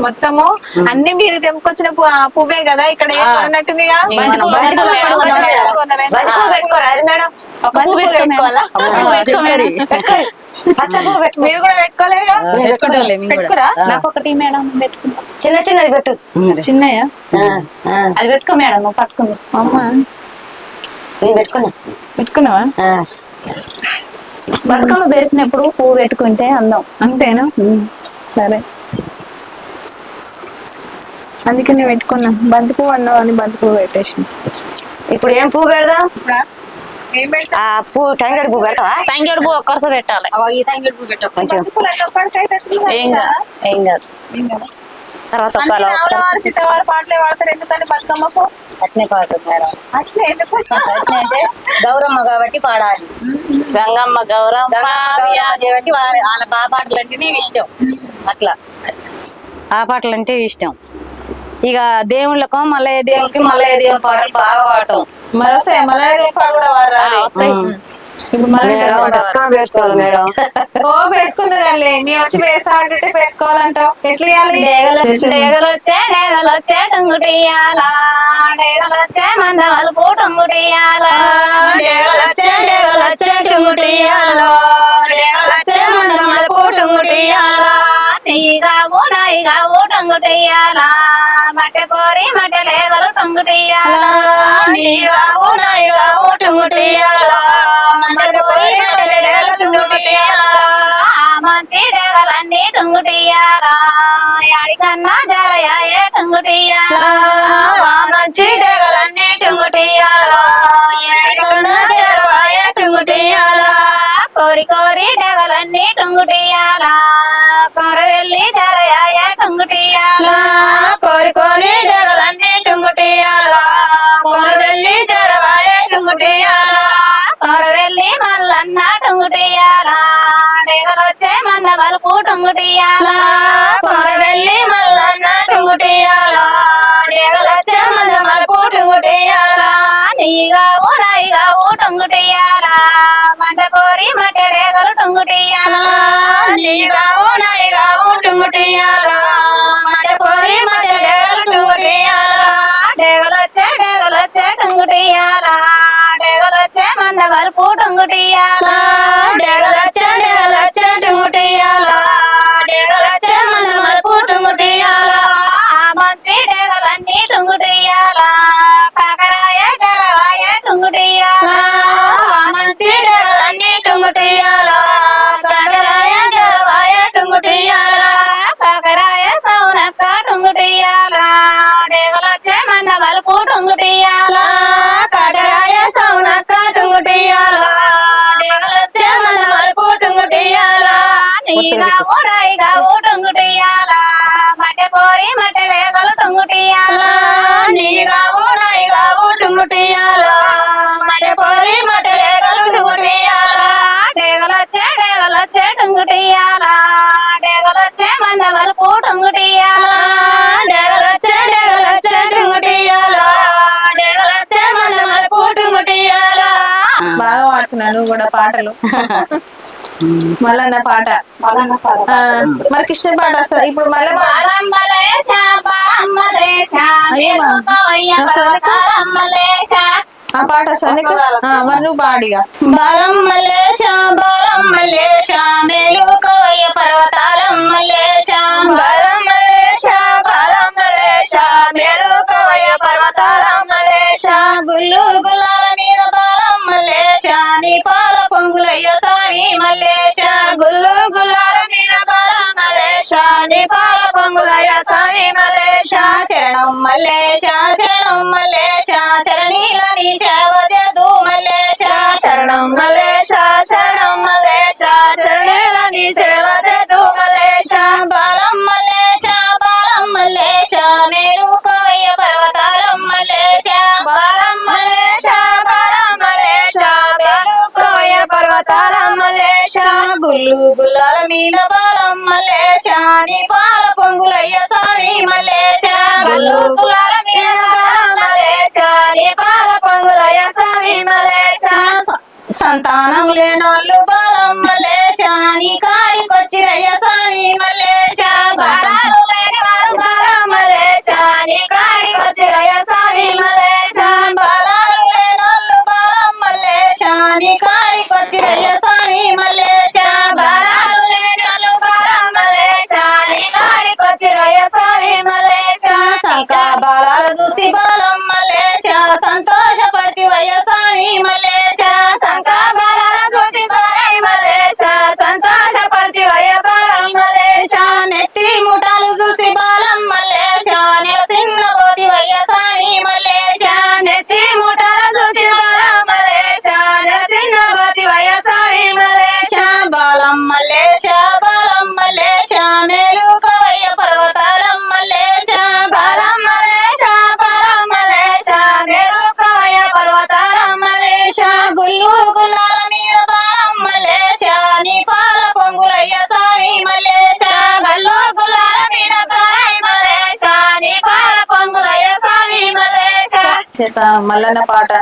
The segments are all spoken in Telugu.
మొత్తము అన్ని మీరు తెంపుకొచ్చిన పువ్వే కదా? ఇక్కడ పెట్టు. మీరు కూడా కూడా. పెట్టుకురా? నాకు ఒకటి మేడం చిన్న చిన్నది పెట్టు. చిన్నయ్య ఆ, ఆ, అది పెట్టుకో మేడం నువ్వు పట్టుకుంది. అమ్మా. నేను పెట్టుకున్నా. పెట్టుకున్నావా? బతుకమ్మ పేర్చినప్పుడు పువ్వు పెట్టుకుంటే అందం. అంతేనా? సరే. అందుకే నేను పెట్టుకున్నా. బంతి పువ్వు అన్నావు అని బంతి పువ్వు పెట్టేసిన. ఇప్పుడు ఏం పువ్వు పెడదాం? ఏం పెడతా ఆ పువ్వు టంగడి పువ్వు పెడతావా? తంగేడు పువ్వు ఒక్కరిసో పెట్టాలి. ఈ తంగేడు పువ్వు ఏం కాదు ఏం కాదు. తర్వాత ఒక్కలో సీతవారి పాటలే వాడతారు ఎందుకని బతుకమ్మకు అట్నే పాడుతుంది మేడం. అట్లే ఎందుకు? అట్నే అంటే గౌరమ్మ కాబట్టి పాడాలి. గంగమ్మ గౌరమ్మ కాబట్టి వారి వాళ్ళ బా పాటలు అంటేనే ఇష్టం అట్లా. ఆ పాటలు అంటే ఇష్టం. ఇక దేవుళ్ళకు మల్లయ్య దేవుడికి మల్లయ్య దేవుని పాటలు బాగా పాడటం మరి వస్తాయి మలయాళీ పాట కూడా ఇప్పుడు వేసుకోవాలి మేడం. ఓ వేసుకుంది కానీ వచ్చి వేసుకోవాలంటావు. ఎట్లా ఇవ్వాలి పూటంగుటియాల టంగుటియాల ఊటంగుటియాల మట్టె పోరి మట్టె లేగలు టంగుటియాల నీగా ఊనాయిగా ఊటంగుటియాల మట్టె పోరి మట్టె లేగలు టంగుటియాల మంచి డేగలన్నీ యాడికన్నా మంచి డేగలన్నీ యాడికన్నా కోరి కోరి డేగలన్నీ టంగుటియాలా కొరవెల్లి వెళ్ళి జరయ ఏ టంగుటియాలా కోరి కోరి డేగలన్నీ టంగుటియాలా. కొర వెళ్ళి జరవ మల్లన్న టంగుటియాలా. డేగలొచ్చే మంద బలుపు టంగుటియాలా కొర మల్లన్న టంగుటియాలా. డేగలొచ్చే మంద బలుపు టంగుటియాలా నీగా ఊనాయిగా ఊ టంగుటియాలా. మంద కోరి మట్ట డేగలు టంగుటియాలా. టంగుటియాలా కాకరాయ జరవాయ టంగుటియాలా మంచి డేగలన్నీ టంగుటియాలా కాకరాయ జరవాయ టంగుటియాలా కాకరాయ సౌనక్క టంగుటియాలా డేగలొచ్చే మంద బలుపు టంగుటియాలా కాకరాయ సౌనక్క టంగుటియాలా డేగలొచ్చే మంద బలుపు టంగుటియాలా నీగా ఊరాయిగా పాటలు. మళ్ళన్న పాట. మరి కృష్ణ పాట వస్తుంది. ఇప్పుడు మళ్ళీ? ఆ పాట వస్తుంది మరి నువ్వు పాడిగా బలం శరణం మల్లేశ శరణం మల్లేశ శరణీల నీ సేవ చేదు మల్లేశ శరణం మల్లేశ శరణం మల్లేశ శరణీల నీ సేవ పుల్లు గుల్లాల మీద బాలం మల్లేశ నీ పాల పొంగులయ్య స్వామి మల్లేశ. గుల్లు గుల్లాల మీద బాలం మల్లేశ నీ పాల పొంగులయ్య స్వామి మల్లేశ. సంతానం లేనోళ్ళు మల్లన్న పాట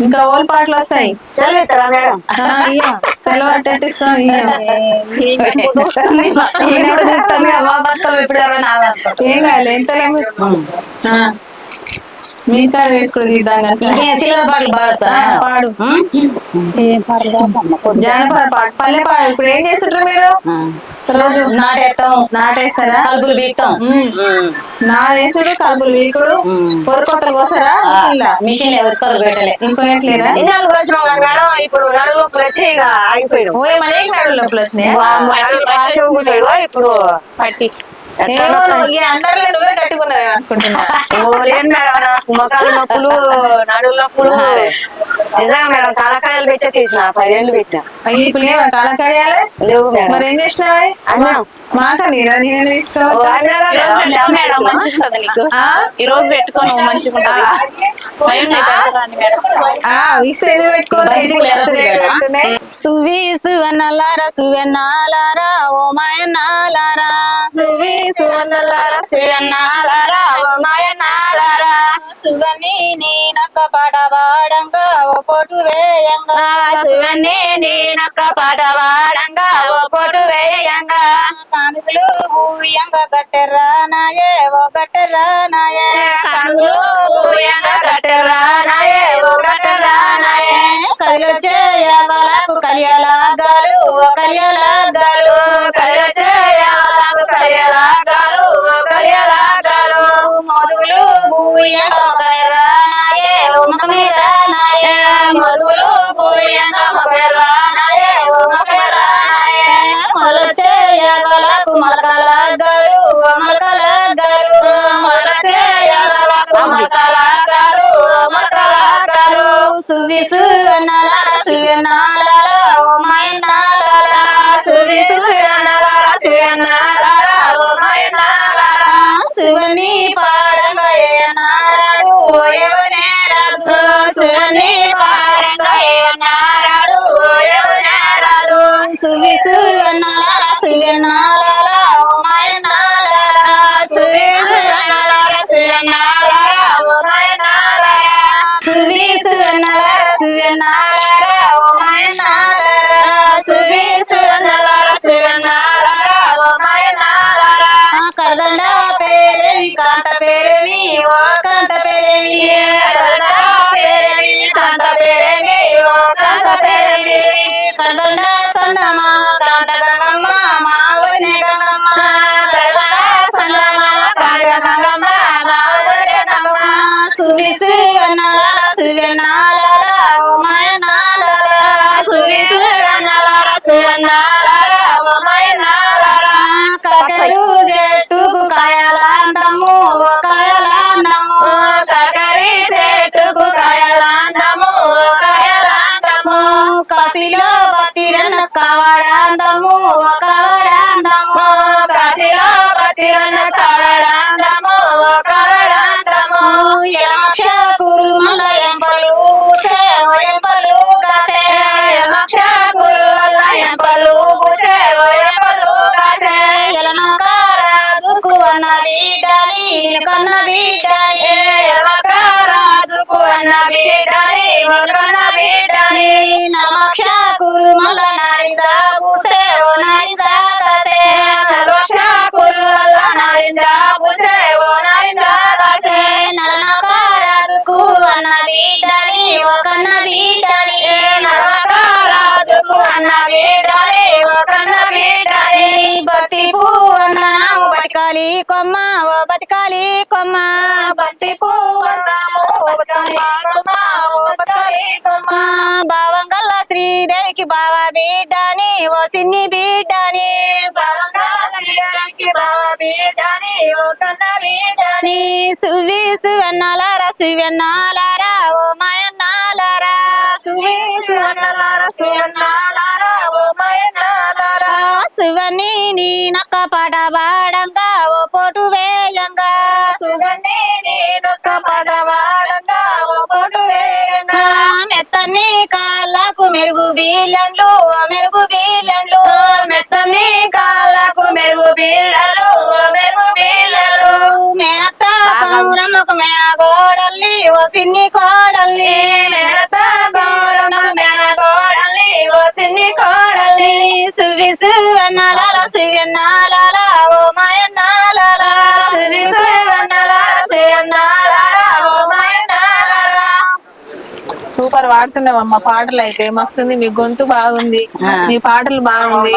ఇంకా ఓల్ పాటలు వస్తాయి చదివిస్తారా మేడం. సెలవు ఆడాలంటారు. ఏం కాదు ఎంత వేసుకుని పాడు. జానపద పల్లె పాడు ఇప్పుడు ఏం చేస్తుంటారు మీరు? రోజు నాటేస్తాం నాటేస్తారా? కలుపులు బీక్తాం నా వేసుడు కలుపులు వీకుడు పొరకొట్టలు కోసారా ఇలా మిషన్ ఎవరికి పెట్టలే. ఇంకో ఎట్లేరా ఎన్ని నాలుగు వచ్చినాం మేడం ఇప్పుడు నడుము వచ్చి ఇక ఆగిపోయాడు నడు లోపల వచ్చినాయా? ఇప్పుడు. పట్టి. ఏమో నొప్పులు? లేదు మేడం నొప్పులు నిజంగా పెట్టే తీసిన ఇప్పుడు లేవు మరి ఏం చేసినావా అన్నం. మాట నీరా? నేను? ఈ రోజు పెట్టుకోను మంచిగా పెడుతున్నాయి. సువి సువన్నలారా సువెన్నాలారా ఓ మాయన్నాలారా. శివన్నాలారా, ఓ మాయన్నాలారా, సువని నీ నక్క పడవాడంగా ఓ పొటు వేయంగా. శివన్ని నేనొక్క పాట ఓ పొటు వేయంగా. కానుకలు ఊయంగా గట్టెర్రా నాయే ఓ గట్టెర్రా నాయే. కన్నులు ఊయంగా కట్టెరా ఏనారాడు ఓ ఎవనేరాదు శివుని బతిరన కవడాంతము ఓ కవడాంతము కాశీలో పతిరన్న కవడాందము, కవడాందము. యమక్ష కురుమల ఎంపలు సేవ ఎంపలు కసే యమక్ష కురువల్ల ఎంపలు సేవ ఓ ఎంపలు కాసే. ఎలనొక రాజుకు అన్న బిడ్డని కన్న బిడ్డని యమక రాజుకు అన్న బతికాలి కొమ్మ. బంతి. భావంగల్ల శ్రీదేవికి బావ బిడ్డని ఓ సిన్ని బిడ్డని. సువి సువెన్నాలారా సువెన్నాలారా ఓ పడవాడంగా ఒబొడువేనా మెత్తని కాళ్ళకు మెరుగు బీలండ్లు మెరుగు బీలండ్లు మెత్తని కాళ్ళకు మెరుగు బీలలు మెరుగు బీలలు మేత గౌరమ్మకు మేన గోడల్ని ఓ సిన్ని కోడల్లి మేత గౌరమ్మ మేన గోడల్ని ఓ సిన్ని కోడల్లి సువి సువన్నాల సువన్నాల ఓ మాయన్నాల పాడుతున్నావమ్మా పాటలు అయితే మస్తుంది మీ గొంతు బాగుంది. మీ పాటలు బాగుంది.